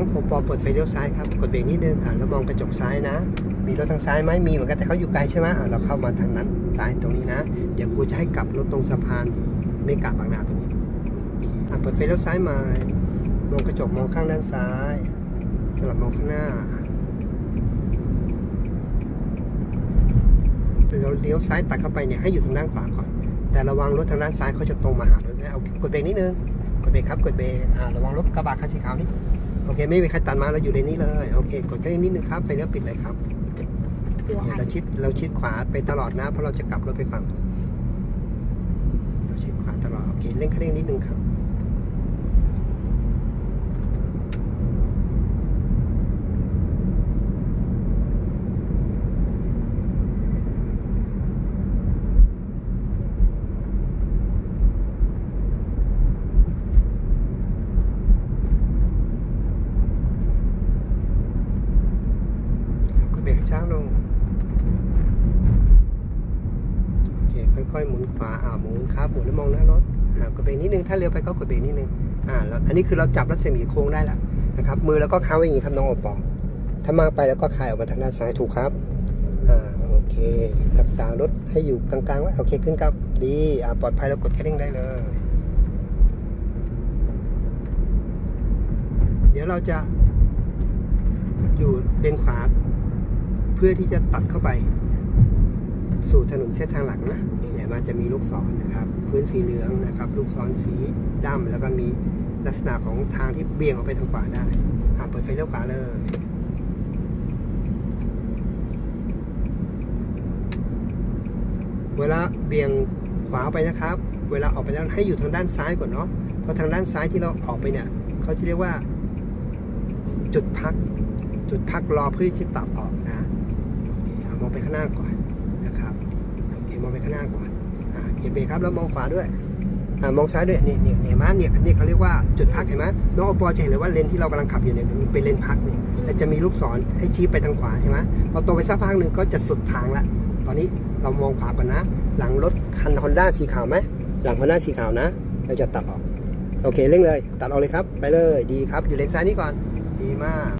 องโอปอเปิดไฟเลี้ยวซ้ายครับ กดเบรกนิดนึงอ่าแล้วมองกระจกซ้ายนะ มีรถทางซ้ายไหมมีเหมือนกันแต่เขาอยู่ไกลใช่ไหมอ่าเราเข้ามาทางนั้นซ้ายตรงนี้นะ เดี๋ยวครูจะให้กลับรถตรงสะพานเมกาบบางนาตรงนี้อ่าเปิดไฟเลี้ยวซ้ายม่มองกระจกมองข้างด้านซ้ายสลับมองข้างหน้าเราเลี้ยวซ้ายตัดเข้าไปเนี่ยให้อยู่ทางด้านขวาก่อน แต่ระวังรถทางด้านซ้ายเขาจะตรงมาหารถนะเอากดเบรกนิดนึงกดเบรกครับกดเบรกอ่าระวังรถกระบะคันสีขาวนี่ โอเค ไม่มีใครตัดมาเราอยู่ในนี้เลย โอเค กดแค่นี้นิดนึงครับไฟเลี้ยวปิดเลยครับตัวหันเราชิดเราชิดขวาไปตลอดนะ เพราะเราจะกลับรถไปฝั่งนู้นเราชิดขวาตลอด โอเคเร่งคันเร่งนิดนึงครับ กด เบรกช้าลง โอเค ค่อยๆ หมุนขวา อ่าหมุนครับ หมุนแล้วมองหน้ารถ อ่ากดเบรกนิดนึง ถ้าเร็วไปก็กดเบรกนิดนึง อ่าแล้วอันนี้คือเราจับรัศมีโค้งได้แล้วนะครับ มือแล้วก็ค้างไว้อย่างนี้ครับน้องโอปอถ้ามากไปแล้วก็คลายออกมาทางด้านซ้ายถูกครับ อ่า โอเค รักษารถให้อยู่กลางๆไว้ โอเคขึ้นครับ ดี อ่า ปลอดภัยแล้วกดแค่เร่งได้เลย เดี๋ยวเราจะอยู่เลนขวา พื่อที่จะตัดเข้าไป สู่ถนนเส้นทางหลักนะเนี่ยมันจะมีลูกศรนนะครับ พื้นสีเหลืองนะครับ ลูกศรสีดำแล้วก็มีลักษณะของทางที่เบี่ยงออกไปทางขวาได้อ่าเปิดไฟเลี้ยวขวาเลยเวลาเบี่ยงขวาไปนะครับ เวลาออกไปแล้วให้อยู่ทางด้านซ้ายก่อนเนาะ เพราะทางด้านซ้ายที่เราออกไปเนี่ยเขาจะเรียกว่าจุดพัก จุดพักรอเพื่อที่จะตัดออกนะ มองไปข้างหน้าก่อนนะครับโอเคมองไปข้างหน้าก่อนอ่าเหยียบเบรกครับแล้วมองขวาด้วยอ่ามองซ้ายด้วยนี่นี่เห็นไหมเนี่ยอันนี้เขาเรียกว่าจุดพักเห็นไหมน้องโอปอจะเห็นเลยว่าเลนที่เรากำลังขับอยู่เนี่ยคือเป็นเลนพักเนี่ยและจะมีลูกศรให้ชี้ไปทางขวาใช่ไหมพอตรงไปสักพักหนึ่งก็จะสุดทางละตอนนี้เรามองขวาก่อนนะ หลังรถคันฮอนด้าสีขาวไหมหลังฮอนด้าสีขาวนะ เราจะตัดออก โอเคเร่งเลย ตัดออกเลยครับ ไปเลยดีครับอยู่เลนซ้ายนี้ก่อน ดีมาก